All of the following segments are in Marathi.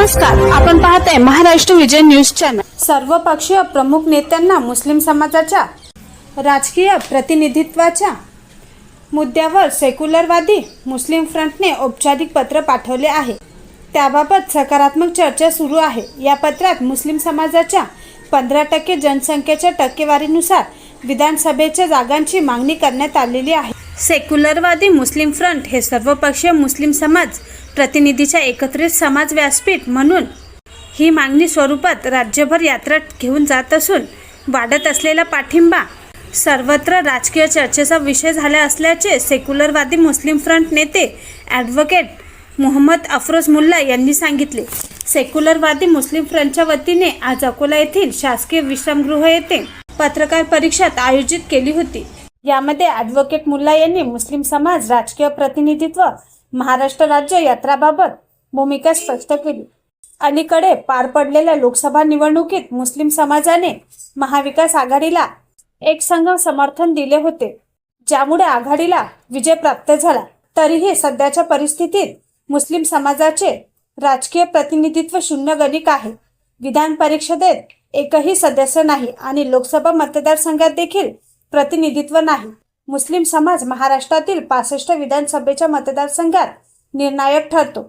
नमस्कार आपण पाहत आहे महाराष्ट्र विजय न्यूज चॅनल. सर्व पक्षीय प्रमुख नेत्यांना मुस्लिम समाजाच्या राजकीय प्रतिनिधित्वाच्या मुद्द्यावर सेक्युलरवादी मुस्लिम फ्रंटने औपचारिक पत्र पाठवले आहे. त्याबाबत सकारात्मक चर्चा सुरू आहे. या पत्रात मुस्लिम समाजाच्या पंधरा टक्के जनसंख्येच्या टक्केवारीनुसार विधानसभेच्या जागांची मागणी करण्यात आलेली आहे. सेक्युलरवादी मुस्लिम फ्रंट हे सर्वपक्षीय मुस्लिम समाज प्रतिनिधीच्या एकत्रित समाज व्यासपीठ म्हणून ही मागणी स्वरूपात राज्यभर यात्रा घेऊन जात असून वाढत असलेला पाठिंबा सर्वत्र राजकीय चर्चेचा विषय झाला असल्याचे सेक्युलरवादी मुस्लिम फ्रंट नेते ॲडव्होकेट मोहम्मद अफरोज मुल्ला यांनी सांगितले. सेक्युलरवादी मुस्लिम फ्रंटच्या वतीने आज अकोला येथील शासकीय विश्रामगृह येथे पत्रकार परिषद आयोजित केली होती. यामध्ये ॲडव्होकेट मुल्ला यांनी मुस्लिम समाज राजकीय प्रतिनिधित्व महाराष्ट्र राज्य यात्राबाबत भूमिका स्पष्ट केली. अलीकडे पार पडलेल्या लोकसभा निवडणुकीत मुस्लिम समाजाने महाविकास आघाडीला एक संघ समर्थन दिले होते ज्यामुळे आघाडीला विजय प्राप्त झाला. तरीही सध्याच्या परिस्थितीत मुस्लिम समाजाचे राजकीय प्रतिनिधित्व शून्य गणिक आहे. विधान परिषदेत एकही सदस्य नाही आणि लोकसभा मतदारसंघात देखील प्रतिनिधित्व नाही. मुस्लिम समाज महाराष्ट्रातील पासष्ट विधानसभेच्या मतदारसंघात निर्णायक ठरतो.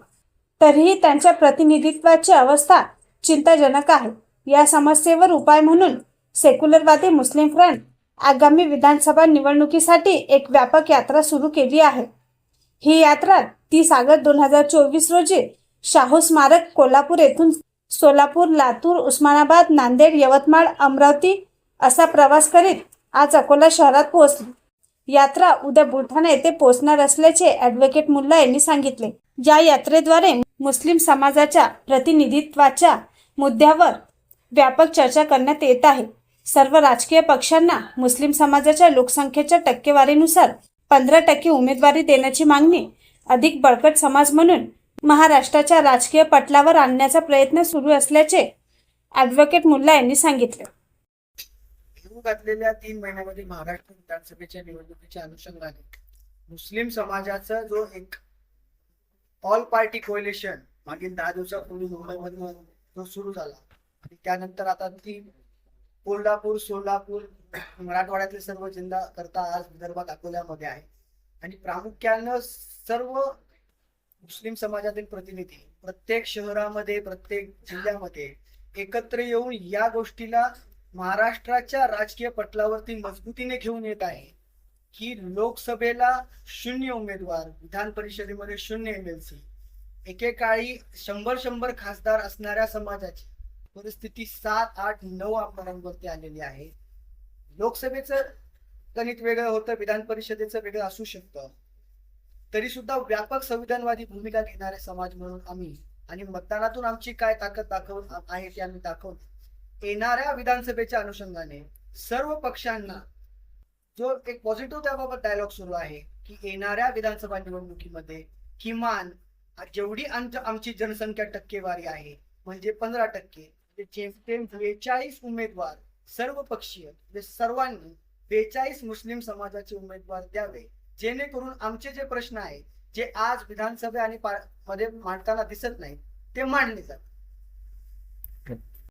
तरीही त्यांच्या प्रतिनिधित्वाची अवस्था चिंताजनक आहे. या समस्येवर उपाय म्हणून सेक्युलरवादी मुस्लिम फ्रंट आगामी विधानसभा निवडणुकीसाठी एक व्यापक यात्रा सुरू केली आहे. ही यात्रा तीस ऑगस्ट दोन हजार चोवीस रोजी शाहू स्मारक कोल्हापूर येथून सोलापूर लातूर उस्मानाबाद नांदेड यवतमाळ अमरावती असा प्रवास करीत आज अकोला शहरात पोहोचली यात्रा उद्या बुलढाणा येथे पोहोचणार असल्याचे ॲडव्होकेट मुल्ला यांनी सांगितले. या यात्रेद्वारे मुस्लिम समाजाच्या प्रतिनिधित्वाच्या मुद्द्यावर व्यापक चर्चा करण्यात येत आहे. सर्व राजकीय पक्षांना मुस्लिम समाजाच्या लोकसंख्येच्या टक्केवारीनुसार पंधरा टक्के उमेदवारी देण्याची मागणी अधिक बळकट समाज म्हणून महाराष्ट्राच्या राजकीय पटलावर आणण्याचा प्रयत्न सुरू असल्याचे ॲडव्होकेट मुल्ला यांनी सांगितले. घातलेल्या तीन महिन्यामध्ये महाराष्ट्र विधानसभेच्या निवडणुकीच्या अनुषंगाने मुस्लिम समाजाचा जो एक ऑल पार्टी कोएलिशन मागील दहा दिवसापूर्वी मुंबईमध्ये तो सुरू झाला आणि त्यानंतर आता ती कोल्हापूर सोलापूर मराठवाड्यातले सर्व जिल्हा करता आज विदर्भात अकोल्यामध्ये आहे. आणि प्रामुख्यानं सर्व मुस्लिम समाजातील प्रतिनिधी प्रत्येक शहरामध्ये प्रत्येक जिल्ह्यामध्ये एकत्र येऊन या गोष्टीला महाराष्ट्राच्या राजकीय पटलावरती मजबूतीने घेऊन येत आहे की लोकसभेला शून्य उमेदवार विधान परिषदेमध्ये शून्य एम एल सी एकेकाळी शंभर शंभर खासदार असणाऱ्या समाजाची परिस्थिती सात आठ नऊ आमदारांवरती आलेली आहे. लोकसभेचं गणित वेगळं होतं विधान परिषदेचं वेगळं असू शकतं. तरी सुद्धा व्यापक संविधानवादी भूमिका घेणारे समाज म्हणून आम्ही आणि मतदानातून आमची काय ताकद दाखव आहे ते आम्ही दाखवतो. येणाऱ्या विधानसभेच्या अनुषंगाने सर्व पक्षांना जो एक पॉझिटिव्ह त्याबाबत डायलॉग सुरू आहे की येणाऱ्या विधानसभा निवडणुकीमध्ये किमान जेवढी आमची जनसंख्या टक्केवारी आहे म्हणजे पंधरा टक्के म्हणजे बेचाळीस उमेदवार सर्व पक्षीय म्हणजे सर्वांनी बेचाळीस मुस्लिम समाजाचे उमेदवार द्यावे जेणेकरून आमचे जे प्रश्न आहेत जे आज विधानसभा आणि मध्ये मांडताना दिसत नाही ते मांडले जातात